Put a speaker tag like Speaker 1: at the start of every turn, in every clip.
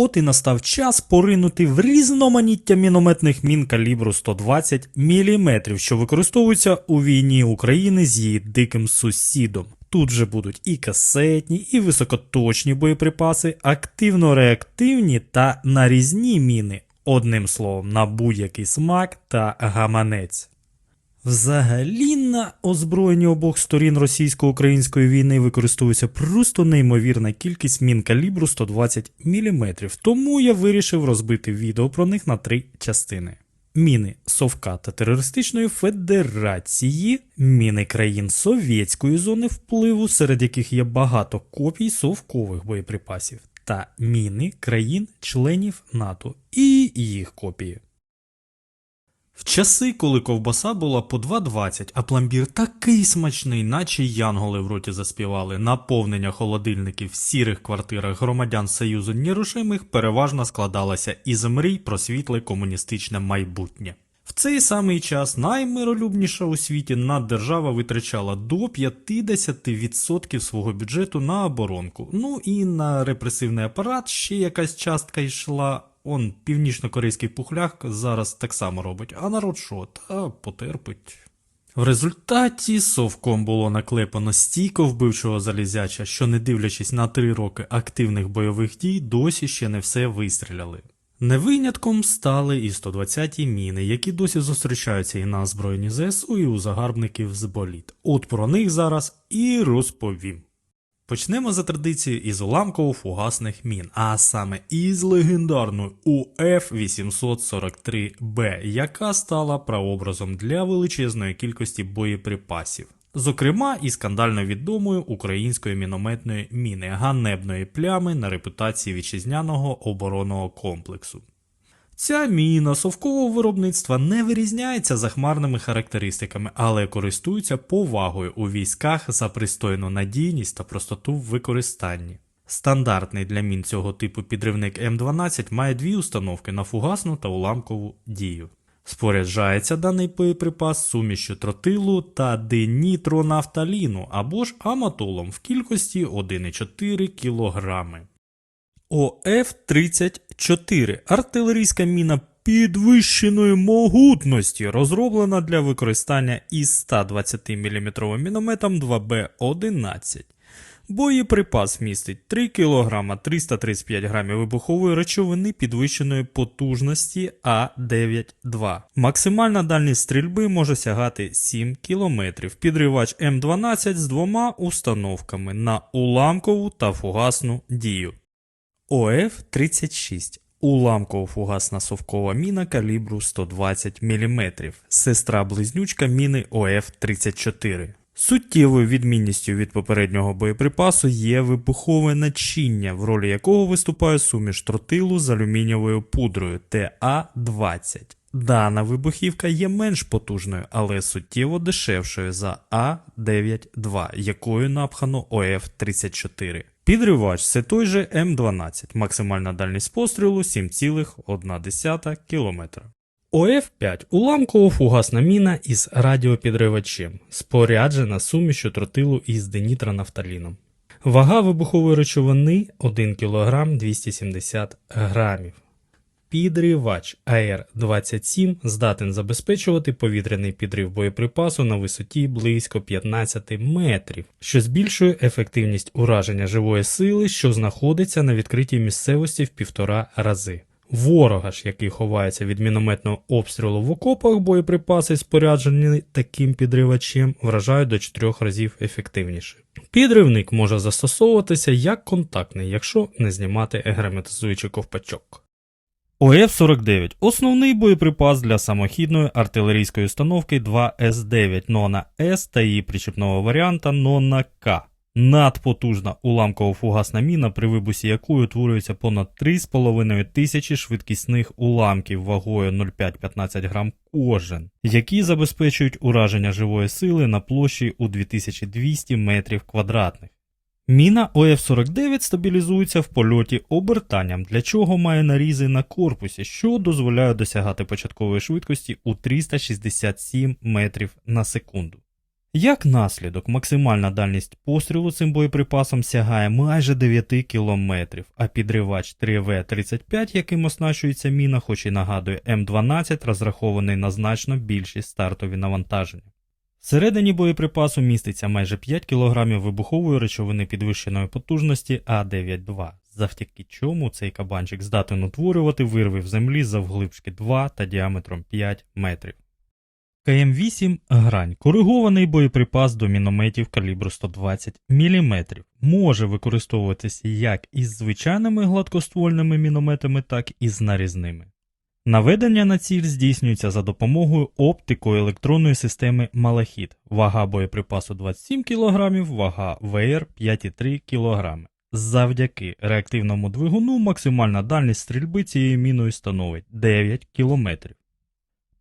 Speaker 1: От і настав час поринути в різноманіття мінометних мін калібру 120 мм, що використовуються у війні України з її диким сусідом. Тут же будуть і касетні, і високоточні боєприпаси, активно-реактивні та нарізні міни, одним словом, на будь-який смак та гаманець. Взагалі на озброєнні обох сторін російсько-української війни використовується просто неймовірна кількість мін калібру 120 мм, тому я вирішив розбити відео про них на три частини. Міни Совка та Терористичної Федерації, міни країн Совєтської зони впливу, серед яких є багато копій совкових боєприпасів, та міни країн-членів НАТО і їх копії. В часи, коли ковбаса була по 2,20, а пломбір такий смачний, наче янголи в роті заспівали, наповнення холодильників в сірих квартирах громадян Союзу Нерушимих переважно складалося із мрій про світле комуністичне майбутнє. В цей самий час наймиролюбніша у світі наддержава витрачала до 50% свого бюджету на оборонку. Ну і на репресивний апарат ще якась частка йшла. Он північно-корейський пухляк зараз так само робить, а народ що, та потерпить. В результаті совком було наклепано стійко вбивчого залізяча, що, не дивлячись на три роки активних бойових дій, досі ще не все вистріляли. Не винятком стали і 120-ті міни, які досі зустрічаються і на озброєнні ЗСУ, і у загарбників з боліт. От про них зараз і розповім. Почнемо за традицією із уламково-фугасних мін, а саме із легендарної УФ-843Б, яка стала прообразом для величезної кількості боєприпасів. Зокрема, і скандально відомої української мінометної міни ганебної плями на репутації вітчизняного оборонного комплексу. Ця міна совкового виробництва не вирізняється захмарними характеристиками, але користується повагою у військах за пристойну надійність та простоту в використанні. Стандартний для мін цього типу підривник М12 має дві установки на фугасну та уламкову дію. Споряджається даний боєприпас сумішю тротилу та динітронафталіну або ж аматолом в кількості 1,4 кг. ОФ-34 артилерійська міна підвищеної могутності, розроблена для використання із 120 мм мінометом 2Б11. Боєприпас містить 3 кг 335 г вибухової речовини підвищеної потужності А92. Максимальна дальність стрільби може сягати 7 км. Підривач М12 з двома установками на уламкову та фугасну дію. ОФ-36 уламково-фугасна совкова міна калібру 120 мм, сестра-близнючка міни ОФ-34. Суттєвою відмінністю від попереднього боєприпасу є вибухове начиння, в ролі якого виступає суміш тротилу з алюмінієвою пудрою ТА-20. Дана вибухівка є менш потужною, але суттєво дешевшою за А92, якою напхано ОФ-34. Підривач це той же М12, максимальна дальність пострілу 7,1 км. ОФ-5 уламково-фугасна міна із радіопідривачем, споряджена сумішю тротилу із денітронафталіном. Вага вибухової речовини 1 кг 270 грамів. Підривач АР-27 здатен забезпечувати повітряний підрив боєприпасу на висоті близько 15 метрів, що збільшує ефективність ураження живої сили, що знаходиться на відкритій місцевості в півтора рази. Ворога ж, який ховається від мінометного обстрілу в окопах, боєприпаси, споряджені таким підривачем, вражають до 4 разів ефективніше. Підривник може застосовуватися як контактний, якщо не знімати герметизуючий ковпачок. ОФ-49 основний боєприпас для самохідної артилерійської установки 2С9 Нона С та її причепного варіанта Нона К. Надпотужна уламково-фугасна міна, при вибусі якої утворюється понад 3,5 тисячі швидкісних уламків вагою 0,5-15 грам кожен, які забезпечують ураження живої сили на площі у 2200 метрів квадратних. Міна ОФ-49 стабілізується в польоті обертанням, для чого має нарізи на корпусі, що дозволяє досягати початкової швидкості у 367 метрів на секунду. Як наслідок, максимальна дальність пострілу цим боєприпасом сягає майже 9 кілометрів, а підривач 3В-35, яким оснащується міна, хоч і нагадує М12, розрахований на значно більші стартові навантаження. Всередині боєприпасу міститься майже 5 кг вибухової речовини підвищеної потужності А92, завдяки чому цей кабанчик здатен утворювати вирви в землі завглибшки 2 та діаметром 5 метрів. КМ-8 грань коригований боєприпас до мінометів калібру 120 мм може використовуватися як із звичайними гладкоствольними мінометами, так і з нарізними. Наведення на ціль здійснюється за допомогою оптико-електронної системи Малахіт, вага боєприпасу 27 кг, вага ВР 5,3 кг. Завдяки реактивному двигуну максимальна дальність стрільби цією міною становить 9 км.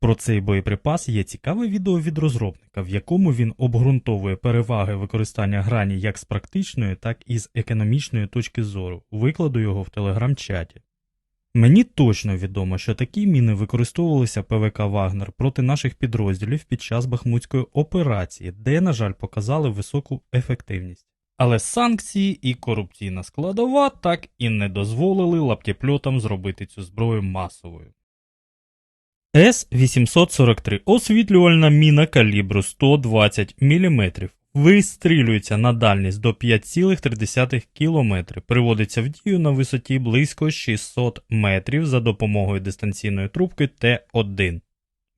Speaker 1: Про цей боєприпас є цікаве відео від розробника, в якому він обґрунтовує переваги використання грані як з практичної, так і з економічної точки зору. Викладу його в телеграм-чаті. Мені точно відомо, що такі міни використовувалися ПВК Вагнер проти наших підрозділів під час Бахмутської операції, де, на жаль, показали високу ефективність. Але санкції і корупційна складова так і не дозволили лаптєпльотам зробити цю зброю масовою. С-843 освітлювальна міна калібру 120 мм. Вистрілюється на дальність до 5,3 км, приводиться в дію на висоті близько 600 метрів за допомогою дистанційної трубки Т1.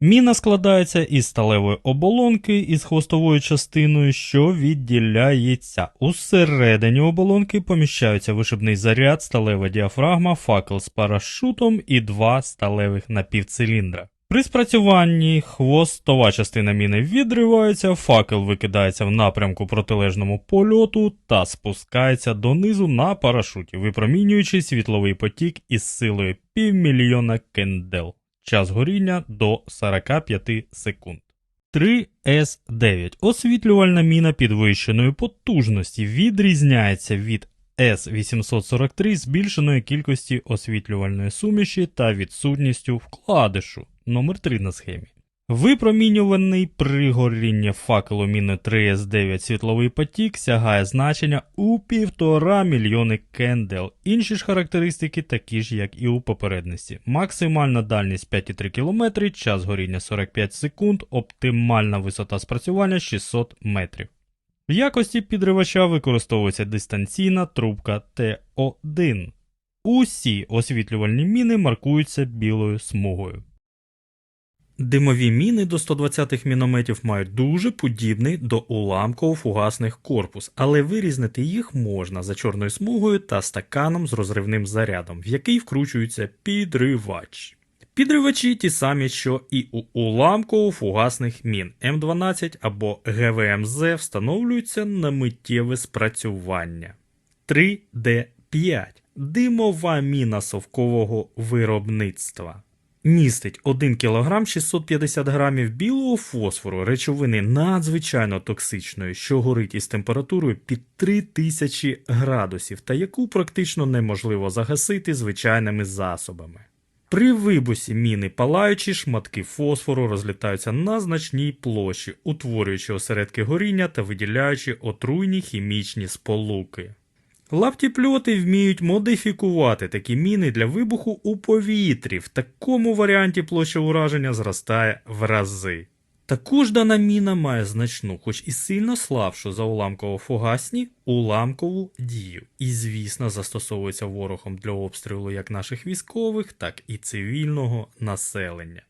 Speaker 1: Міна складається із сталевої оболонки із хвостовою частиною, що відділяється. Усередині оболонки поміщаються вишибний заряд, сталева діафрагма, факел з парашутом і два сталевих напівциліндра. При спрацюванні хвостова частина міни відривається, факел викидається в напрямку протилежному польоту та спускається донизу на парашуті, випромінюючи світловий потік із силою півмільйона кендел. Час горіння до 45 секунд. 3С9 освітлювальна міна підвищеної потужності відрізняється від С843 збільшеної кількості освітлювальної суміші та відсутністю вкладишу номер 3 на схемі. Випромінюваний при горінні факелу міни 3С9 світловий потік сягає значення у 1,5 мільйони кендел. Інші ж характеристики такі ж, як і у попередності. Максимальна дальність 5,3 км, час горіння 45 секунд, оптимальна висота спрацювання 600 метрів. В якості підривача використовується дистанційна трубка Т1. Усі освітлювальні міни маркуються білою смугою. Димові міни до 120-х мінометів мають дуже подібний до уламково-фугасних корпус, але вирізнити їх можна за чорною смугою та стаканом з розривним зарядом, в який вкручується підривач. Підривачі ті самі, що і у уламково-фугасних мін М12 або ГВМЗ встановлюються на миттєве спрацювання. 3D5 димова міна совкового виробництва. Містить 1 кг 650 г білого фосфору, речовини надзвичайно токсичної, що горить із температурою під 3000 градусів та яку практично неможливо загасити звичайними засобами. При вибусі міни палаючі шматки фосфору розлітаються на значній площі, утворюючи осередки горіння та виділяючи отруйні хімічні сполуки. Лаптіпльоти вміють модифікувати такі міни для вибуху у повітрі. В такому варіанті площа ураження зростає в рази. Також дана міна має значну, хоч і сильно слабшу за уламково-фугасні, уламкову дію. І, звісно, застосовується ворогом для обстрілу як наших військових, так і цивільного населення.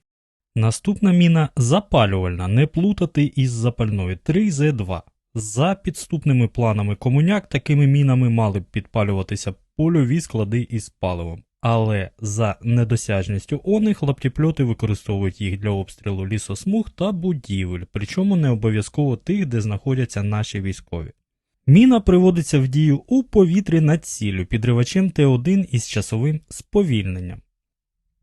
Speaker 1: Наступна міна запалювальна, не плутати із запальною 3З2. За підступними планами комуняк такими мінами мали б підпалюватися польові склади із паливом. Але за недосяжністю оних лаптіпльоти використовують їх для обстрілу лісосмуг та будівель, причому не обов'язково тих, де знаходяться наші військові. Міна приводиться в дію у повітрі над ціллю підривачем Т1 із часовим сповільненням.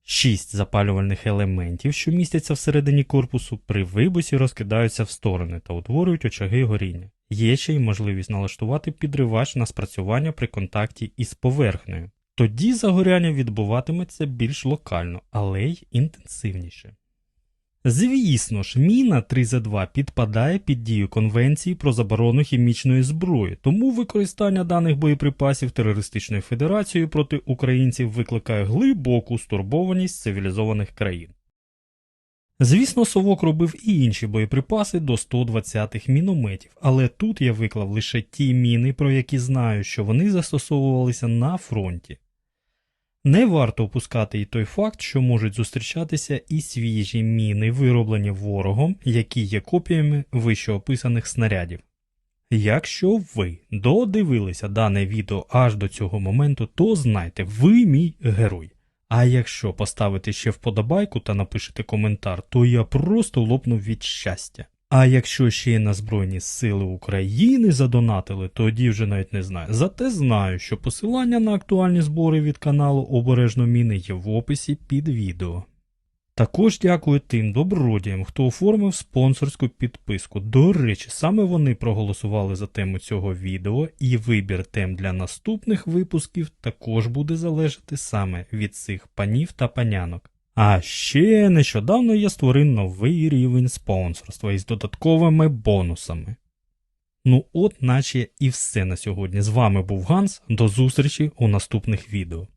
Speaker 1: Шість запалювальних елементів, що містяться всередині корпусу, при вибусі розкидаються в сторони та утворюють очаги горіння. Є ще й можливість налаштувати підривач на спрацювання при контакті із поверхнею. Тоді загоряння відбуватиметься більш локально, але й інтенсивніше. Звісно ж, міна 3Z2 підпадає під дію Конвенції про заборону хімічної зброї, тому використання даних боєприпасів терористичною федерацією проти українців викликає глибоку стурбованість цивілізованих країн. Звісно, совок робив і інші боєприпаси до 120-х мінометів, але тут я виклав лише ті міни, про які знаю, що вони застосовувалися на фронті. Не варто опускати і той факт, що можуть зустрічатися і свіжі міни, вироблені ворогом, які є копіями вищеописаних снарядів. Якщо ви додивилися дане відео аж до цього моменту, то знайте, ви мій герой. А якщо поставите ще вподобайку та напишете коментар, то я просто лопну від щастя. А якщо ще на Збройні Сили України задонатили, тоді вже навіть не знаю. Зате знаю, що посилання на актуальні збори від каналу Обережно Міни є в описі під відео. Також дякую тим добродіям, хто оформив спонсорську підписку. До речі, саме вони проголосували за тему цього відео, і вибір тем для наступних випусків також буде залежати саме від цих панів та панянок. А ще нещодавно я створив новий рівень спонсорства із додатковими бонусами. Ну от наче і все на сьогодні. З вами був Ганс. До зустрічі у наступних відео.